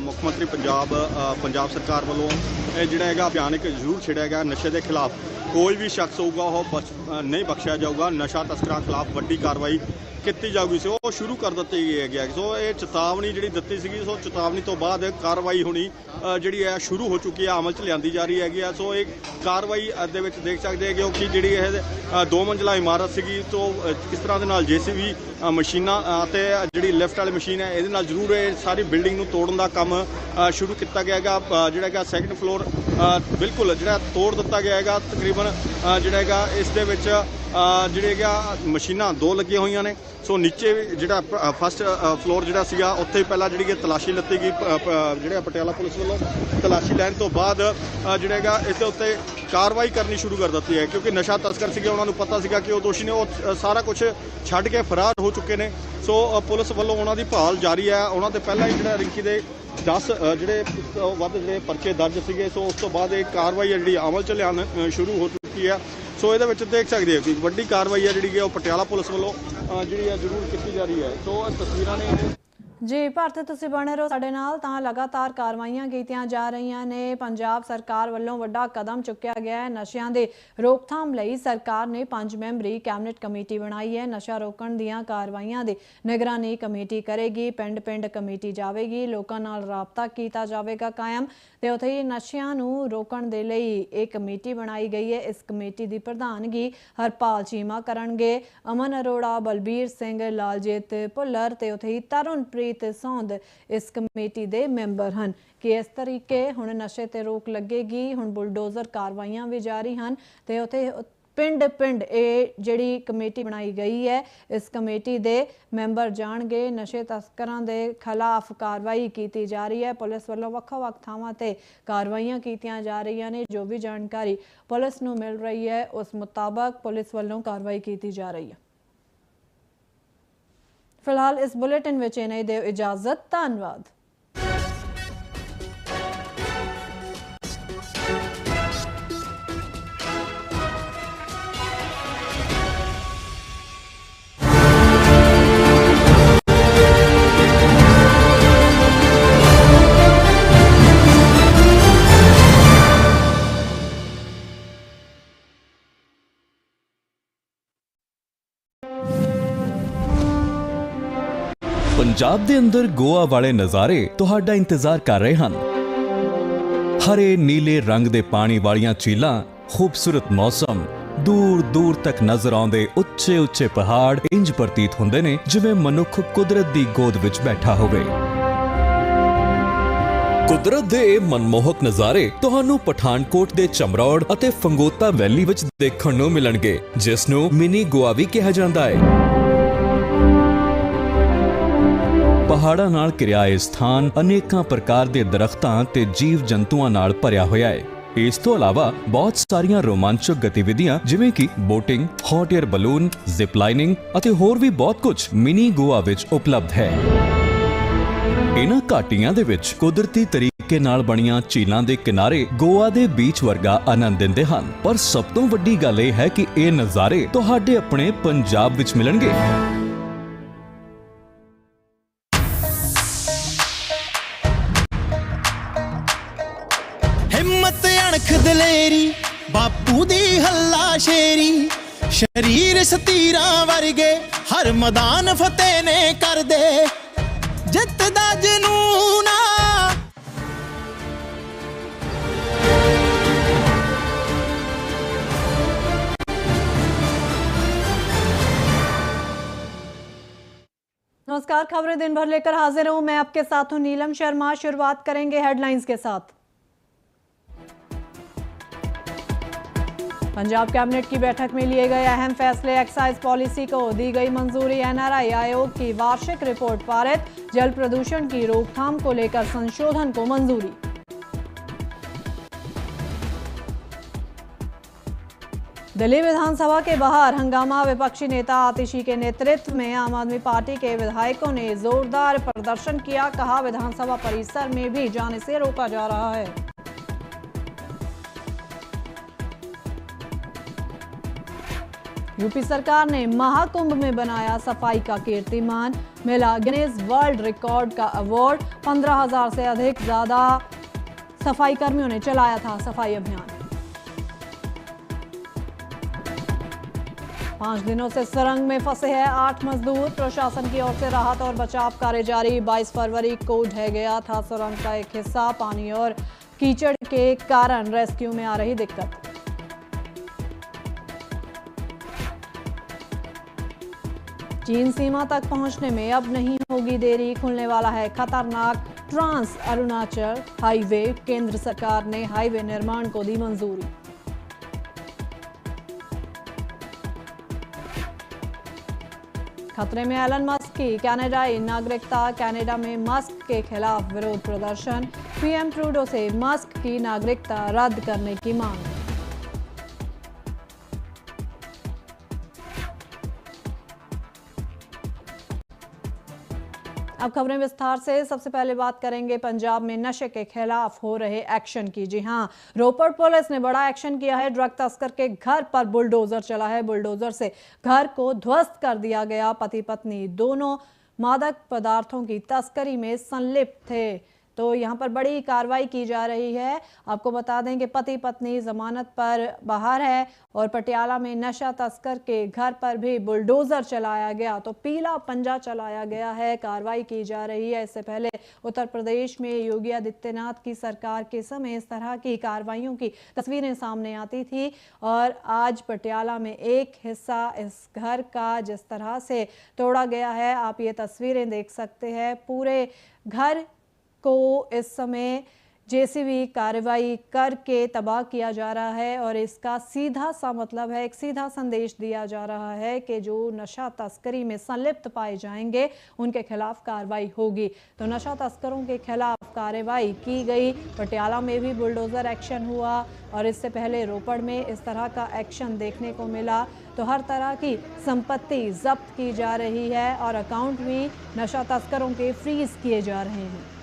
ਮੁੱਖ ਮੰਤਰੀ ਪੰਜਾਬ ਪੰਜਾਬ ਸਰਕਾਰ ਵੱਲੋਂ ਇਹ ਜਿਹੜਾ ਹੈਗਾ ਅਭਿਆਨ ਇੱਕ ਜ਼ਰੂਰ ਛੇੜਿਆ ਗਿਆ ਨਸ਼ੇ ਦੇ ਖਿਲਾਫ। ਕੋਈ ਵੀ ਸ਼ਖਸ ਹੋਊਗਾ, ਉਹ ਨਹੀਂ ਬਖਸ਼ਿਆ ਜਾਊਗਾ। ਨਸ਼ਾ ਤਸਕਰਾਂ ਖਿਲਾਫ ਵੱਡੀ ਕਾਰਵਾਈ ਕੀਤੀ ਜਾਊਗੀ ਸੋ, ਉਹ ਸ਼ੁਰੂ ਕਰ ਦਿੱਤੀ ਗਈ ਹੈਗੀ ਆ। ਸੋ ਇਹ ਚੇਤਾਵਨੀ ਜਿਹੜੀ ਦਿੱਤੀ ਸੀਗੀ, ਸੋ ਚੇਤਾਵਨੀ ਤੋਂ ਬਾਅਦ ਕਾਰਵਾਈ ਹੋਣੀ ਜਿਹੜੀ ਹੈ ਸ਼ੁਰੂ ਹੋ ਚੁੱਕੀ ਹੈ ਅਮਲ 'ਚ ਲਿਆਂਦੀ ਜਾ ਰਹੀ ਹੈਗੀ ਆ ਸੋ ਇਹ ਕਾਰਵਾਈ ਦੇ ਵਿੱਚ ਦੇਖ ਸਕਦੇ ਹੈਗੇ ਹੋ ਕਿ ਜਿਹੜੀ ਇਹ ਦੋ ਮੰਜ਼ਲਾ ਇਮਾਰਤ ਸੀਗੀ ਤੋਂ ਕਿਸ ਤਰ੍ਹਾਂ ਦੇ ਨਾਲ ਜੀਸੀਬੀ ਮਸ਼ੀਨਾਂ ਅਤੇ ਜਿਹੜੀ ਲਿਫਟ ਵਾਲੀ ਮਸ਼ੀਨ ਹੈ, ਇਹਦੇ ਨਾਲ ਜ਼ਰੂਰ ਇਹ ਸਾਰੀ ਬਿਲਡਿੰਗ ਨੂੰ ਤੋੜਨ ਦਾ ਕੰਮ ਸ਼ੁਰੂ ਕੀਤਾ ਗਿਆ ਹੈਗਾ ਜਿਹੜਾ ਹੈਗਾ ਸੈਕੰਡ ਫਲੋਰ ਬਿਲਕੁਲ ਜਿਹੜਾ ਤੋੜ ਦਿੱਤਾ ਗਿਆ ਹੈਗਾ, ਤਕਰੀਬਨ ਜਿਹੜਾ ਹੈਗਾ ਇਸ ਦੇ ਵਿੱਚ ਅ, ਜਿਹੜੇ ਹੈਗਾ ਮਸ਼ੀਨਾਂ ਦੋ ਲੱਗੀਆਂ ਹੋਈਆਂ ਨੇ। ਸੋ ਨੀਚੇ ਜਿਹੜਾ ਫਸਟ ਫਲੋਰ ਜਿਹੜਾ ਸੀਗਾ ਉੱਥੇ ਪਹਿਲਾਂ ਜਿਹੜੀ ਕਿ ਤਲਾਸ਼ੀ ਲੱਤੀ ਗਈ ਜਿਹੜਾ ਪਟਿਆਲਾ ਪੁਲਿਸ ਵੱਲੋਂ ਤਲਾਸ਼ੀ ਲੈਣ ਤੋਂ ਬਾਅਦ ਜਿਹੜਾ ਹੈਗਾ ਇਸ ਦੇ ਉੱਤੇ ਕਾਰਵਾਈ ਕਰਨੀ ਸ਼ੁਰੂ ਕਰ ਦਿੱਤੀ ਹੈ। ਕਿਉਂਕਿ ਨਸ਼ਾ ਤਸਕਰ ਸੀਗੇ ਉਹਨਾਂ ਨੂੰ ਪਤਾ ਸੀਗਾ ਕਿ ਉਹ ਦੋਸ਼ੀ ਨੇ ਉਹ ਸਾਰਾ ਕੁਝ ਛੱਡ ਕੇ ਫਰਾਰ ਹੋ ਚੁੱਕੇ ਨੇ। ਸੋ ਪੁਲਿਸ ਵੱਲੋਂ ਉਹਨਾਂ ਦੀ ਭਾਲ ਜਾਰੀ ਹੈ। ਉਹਨਾਂ ਤੇ ਪਹਿਲਾਂ ਹੀ ਜਿਹੜਾ ਰਿੰਕੀ ਦੇ 10 ਜਿਹੜੇ ਵੱਧ ਜਿਹੜੇ ਪਰਚੇ ਦਰਜ ਸੀਗੇ ਸੋ ਉਸ ਤੋਂ ਬਾਅਦ ਇਹ ਕਾਰਵਾਈ ਹੈ ਜਿਹੜੀ ਅਮਲ ਚ ਲਿਆਉਣ ਸ਼ੁਰੂ ਹੋ ਚੁੱਕੀ ਹੈ। ਸੋ ਇਹਦੇ ਵਿੱਚ ਦੇਖ ਸਕਦੇ ਹੋ ਕਿ ਵੱਡੀ ਕਾਰਵਾਈ ਹੈ ਜਿਹੜੀ ਕਿ ਉਹ ਪਟਿਆਲਾ ਪੁਲਿਸ ਵੱਲੋਂ ਅ, ਜਿਹੜੀ ਹੈ ਜ਼ਰੂਰ ਕੀਤੀ ਜਾ ਰਹੀ ਹੈ। ਸੋ ਇਹ ਤਸਵੀਰਾਂ ਨੇ ਜੀ, ਭਾਰਤ ਤੁਸੀਂ ਬਣੇ ਰਹੋ ਸਾਡੇ ਨਾਲ, ਤਾਂ ਲਗਾਤਾਰ ਕਾਰਵਾਈਆਂ ਕੀਤੀਆਂ ਜਾ ਰਹੀਆਂ ਨੇ। ਪੰਜਾਬ ਸਰਕਾਰ ਵੱਲੋਂ ਵੱਡਾ ਕਦਮ ਚੁੱਕਿਆ ਗਿਆ ਹੈ। ਨਸ਼ਿਆਂ ਦੇ ਰੋਕਥਾਮ ਲਈ ਸਰਕਾਰ ਨੇ ਪੰਜ ਮੈਂਬਰੀ ਕੈਬਨਿਟ ਕਮੇਟੀ ਬਣਾਈ ਹੈ। ਨਸ਼ਾ ਰੋਕਣ ਦੀਆਂ ਕਾਰਵਾਈਆਂ ਦੀ ਨਿਗਰਾਨੀ ਕਮੇਟੀ ਕਰੇਗੀ। ਪਿੰਡ-ਪਿੰਡ ਕਮੇਟੀ ਜਾਵੇਗੀ। ਲੋਕਾਂ ਨਾਲ ਰਾਬਤਾ ਕੀਤਾ ਜਾਵੇਗਾ ਕਾਇਮ। ਤੇ ਉੱਥੇ ਹੀ ਨਸ਼ਿਆਂ ਨੂੰ ਰੋਕਣ ਦੇ ਲਈ ਇਹ ਕਮੇਟੀ ਬਣਾਈ ਗਈ ਹੈ। ਇਸ ਕਮੇਟੀ ਦੀ ਪ੍ਰਧਾਨਗੀ ਹਰਪਾਲ ਚੀਮਾ ਕਰਨਗੇ। ਅਮਨ ਅਰੋੜਾ, ਬਲਬੀਰ ਸਿੰਘ, ਲਾਲਜੀਤ ਭੁੱਲਰ ਤੇ ਉੱਥੇ ਹੀ ਤਰੁਣ ਤਰੁਣਪ੍ਰੀਤ ਸੌਂਦ ਇਸ ਕਮੇਟੀ ਦੇ ਮੈਂਬਰ ਹਨ। ਕਿ ਇਸ ਤਰੀਕੇ ਹੁਣ ਨਸ਼ੇ ਤੇ ਰੋਕ ਲੱਗੇਗੀ, ਹੁਣ ਬੁਲਡੋਜ਼ਰ ਕਾਰਵਾਈਆਂ ਵੀ ਜਾਰੀ ਹਨ ਤੇ ਉੱਥੇ ਪਿੰਡ ਪਿੰਡ ਇਹ ਜਿਹੜੀ ਕਮੇਟੀ ਬਣਾਈ ਗਈ ਹੈ, ਇਸ ਕਮੇਟੀ ਦੇ ਮੈਂਬਰ ਜਾਣਗੇ ਨਸ਼ੇ ਤਸਕਰਾਂ ਦੇ ਖਿਲਾਫ ਕਾਰਵਾਈ ਕੀਤੀ ਜਾ ਰਹੀ ਹੈ। ਪੁਲਿਸ ਵੱਲੋਂ ਵੱਖ-ਵੱਖ ਥਾਵਾਂ ਤੇ ਕਾਰਵਾਈਆਂ ਕੀਤੀਆਂ ਜਾ ਰਹੀਆਂ ਨੇ, ਜੋ ਵੀ ਜਾਣਕਾਰੀ ਪੁਲਿਸ ਨੂੰ ਮਿਲ ਰਹੀ ਹੈ, ਉਸ ਮੁਤਾਬਕ ਪੁਲਿਸ ਵੱਲੋਂ ਕਾਰਵਾਈ ਕੀਤੀ ਜਾ ਰਹੀ ਹੈ। ਫਿਲਹਾਲ ਇਸ ਬੁਲੇਟਿਨ ਵਿੱਚ ਇਹ ਦਿਓ ਇਜਾਜ਼ਤ ਧੰਨਵਾਦ। ਪੰਜਾਬ ਦੇ ਅੰਦਰ ਗੋਆ ਵਾਲੇ ਨਜ਼ਾਰੇ ਤੁਹਾਡਾ ਇੰਤਜ਼ਾਰ ਕਰ ਰਹੇ ਹਨ। ਹਰੇ, ਨੀਲੇ ਰੰਗ ਦੇ ਪਾਣੀ ਵਾਲੀਆਂ ਝੀਲਾਂ, ਖੂਬਸੂਰਤ ਮੌਸਮ, ਦੂਰ ਦੂਰ ਤੱਕ ਨਜ਼ਰ ਆਉਂਦੇ ਉੱਚੇ ਉੱਚੇ ਪਹਾੜ ਇੰਜ ਪ੍ਰਤੀਤ ਹੁੰਦੇ ਨੇ ਜਿਵੇਂ ਮਨੁੱਖ ਕੁਦਰਤ ਦੀ ਗੋਦ ਵਿੱਚ ਬੈਠਾ ਹੋਵੇ। ਕੁਦਰਤ ਦੇ ਇਹ ਮਨਮੋਹਕ ਨਜ਼ਾਰੇ ਤੁਹਾਨੂੰ ਪਠਾਨਕੋਟ ਦੇ ਚਮਰੌੜ ਅਤੇ ਫੰਗੋਤਾ ਵੈਲੀ ਵਿੱਚ ਦੇਖਣ ਨੂੰ ਮਿਲਣਗੇ, ਜਿਸ ਨੂੰ ਮਿਨੀ ਗੋਆ ਵੀ ਕਿਹਾ ਜਾਂਦਾ ਹੈ। ਪਹਾੜਾਂ ਨਾਲ ਘਿਰਿਆ ਇਹ ਸਥਾਨ ਅਨੇਕਾਂ ਪ੍ਰਕਾਰ ਦੇ ਦਰਖਤਾਂ ਤੇ ਜੀਵ ਜੰਤੂਆਂ ਨਾਲ ਭਰਿਆ ਹੋਇਆ ਹੈ। ਇਸ ਤੋਂ ਇਲਾਵਾ ਬਹੁਤ ਸਾਰੀਆਂ ਰੋਮਾਂਚਕ ਗਤੀਵਿਧੀਆਂ ਜਿਵੇਂ ਕਿ boating, hot air balloon, zip lining ਅਤੇ ਹੋਰ ਵੀ ਬਹੁਤ ਕੁਝ ਮਿਨੀ ਗੋਆ ਵਿੱਚ ਉਪਲਬਧ ਹੈ। ਇਹਨਾਂ ਘਾਟੀਆਂ ਦੇ ਵਿੱਚ ਕੁਦਰਤੀ ਤਰੀਕੇ ਨਾਲ ਬਣੀਆਂ ਝੀਲਾਂ ਦੇ ਕਿਨਾਰੇ ਗੋਆ ਦੇ ਬੀਚ ਵਰਗਾ ਆਨੰਦ ਦਿੰਦੇ ਹਨ। ਪਰ ਸਭ ਤੋਂ ਵੱਡੀ ਗੱਲ ਇਹ ਹੈ ਕਿ ਇਹ ਨਜ਼ਾਰੇ ਤੁਹਾਡੇ ਆਪਣੇ ਪੰਜਾਬ ਵਿੱਚ ਮਿਲਣਗੇ। ਸ਼ੇਰੀ ਸ਼ਰੀਰ ਸਤੀਰਾਂ ਵਰਗੇ ਹਰ ਮੈਦਾਨ ਫਤਿਹ ਨੇ ਕਰਦੇ ਜਿੱਤ ਦਾ ਜਨੂਨ ਆ नमस्कार खबरें दिन भर लेकर हाजिर हूं मैं आपके साथ हूं नीलम शर्मा शुरुआत करेंगे हेडलाइंस के साथ पंजाब कैबिनेट की बैठक में लिए गए अहम फैसले एक्साइज पॉलिसी को दी गई मंजूरी एनआरआई आयोग की वार्षिक रिपोर्ट पारित, जल प्रदूषण की रोकथाम को लेकर संशोधन को मंजूरी। दिल्ली विधानसभा के बाहर हंगामा, विपक्षी नेता आतिशी के नेतृत्व में आम आदमी पार्टी के विधायकों ने जोरदार प्रदर्शन किया, कहा विधानसभा परिसर में भी जाने से रोका जा रहा है। यूपी सरकार ने महाकुंभ में बनाया सफ़ाई का कीर्तिमान मिला गिनेस वर्ल्ड रिकॉर्ड का अवार्ड 15,000 से अधिक ज़्यादा सफ़ाई कर्मियों ने चलाया था सफ़ाई अभियान। पाँच दिनों से सुरंग में फंसे हैं आठ मजदूर। प्रशासन की ओर से राहत और बचाव कार्य जारी। 22 फरवरी को ढह गया था सुरंग का एक हिस्सा। पानी और कीचड़ के कारण रेस्क्यू में आ रही दिक्कत। चीन सीमा तक पहुँचने में अब नहीं होगी देरी, खुलने वाला है खतरनाक ट्रांस अरुणाचल हाईवे। केंद्र सरकार ने हाईवे निर्माण को दी मंजूरी। खतरे में एलन मस्क की कनाडाई नागरिकता, कनाडा में मस्क के खिलाफ विरोध प्रदर्शन। पीएम ट्रूडो से मस्क की नागरिकता रद्द करने की मांग। अब खबरें विस्तार से। सबसे पहले बात करेंगे पंजाब में नशे के खिलाफ हो रहे एक्शन की। जी हाँ, रोपड़ पुलिस ने बड़ा एक्शन किया है। ड्रग तस्कर के घर पर बुलडोजर चला है। बुलडोजर से घर को ध्वस्त कर दिया गया। पति पत्नी दोनों मादक पदार्थों की तस्करी में संलिप्त थे। तो यहाँ पर बड़ी कार्रवाई की जा रही है। आपको बता दें कि पति पत्नी जमानत पर बाहर है और पटियाला में नशा तस्कर के घर पर भी बुलडोजर चलाया गया तो पीला पंजा चलाया गया है। कार्रवाई की जा रही है। इससे पहले उत्तर प्रदेश में योगी आदित्यनाथ की सरकार के समय इस तरह की कार्रवाइयों की तस्वीरें सामने आती थी और आज पटियाला में एक हिस्सा इस घर का जिस तरह से तोड़ा गया है, आप ये तस्वीरें देख सकते हैं। पूरे घर को इस समय जेसीबी कार्रवाई करके तबाह किया जा रहा है और इसका सीधा सा मतलब है, एक सीधा संदेश दिया जा रहा है कि जो नशा तस्करी में संलिप्त पाए जाएँगे, उनके खिलाफ कार्रवाई होगी। तो नशा तस्करों के खिलाफ कार्रवाई की गई। पटियाला में भी बुलडोज़र एक्शन हुआ और इससे पहले रोपड़ में इस तरह का एक्शन देखने को मिला। तो हर तरह की संपत्ति जब्त की जा रही है और अकाउंट भी नशा तस्करों के फ्रीज किए जा रहे हैं।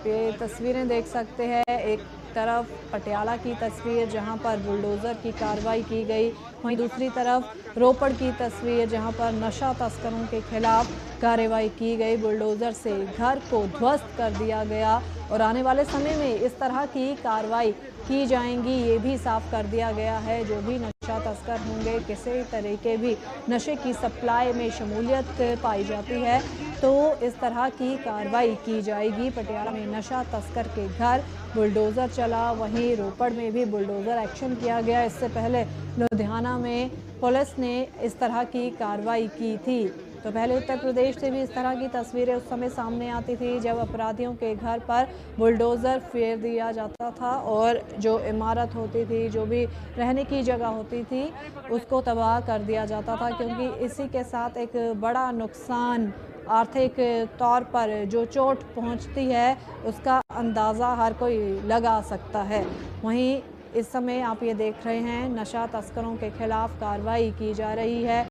आप ये तस्वीरें देख सकते हैं। एक तरफ़ पटियाला की तस्वीर, जहाँ पर बुलडोज़र की कार्रवाई की गई। वहीं दूसरी तरफ़ रोपड़ की तस्वीर, जहाँ पर नशा तस्करों के खिलाफ कार्रवाई की गई। बुलडोज़र से घर को ध्वस्त कर दिया गया और आने वाले समय में इस तरह की कार्रवाई की जाएँगी, ये भी साफ़ कर दिया गया है, जो भी नशा तस्कर होंगे, किसी तरीके भी नशे की सप्लाई में शमूलियत पाई जाती है तो इस तरह की कार्रवाई की जाएगी। पटियाला में नशा तस्कर के घर, बुलडोज़र चला, वहीं रोपड़ में भी बुलडोज़र एक्शन किया गया। इससे पहले लुधियाना में पुलिस ने इस तरह की कार्रवाई की थी। तो पहले उत्तर प्रदेश से भी इस तरह की तस्वीरें उस समय सामने आती थी जब अपराधियों के घर पर बुलडोज़र फेर दिया जाता था और जो इमारत होती थी, जो भी रहने की जगह होती थी, उसको तबाह कर दिया जाता था क्योंकि इसी के साथ एक बड़ा नुकसान आर्थिक तौर पर जो चोट पहुँचती है, उसका अंदाज़ा हर कोई लगा सकता है। वहीं इस समय आप ये देख रहे हैं, नशा तस्करों के खिलाफ कार्रवाई की जा रही है।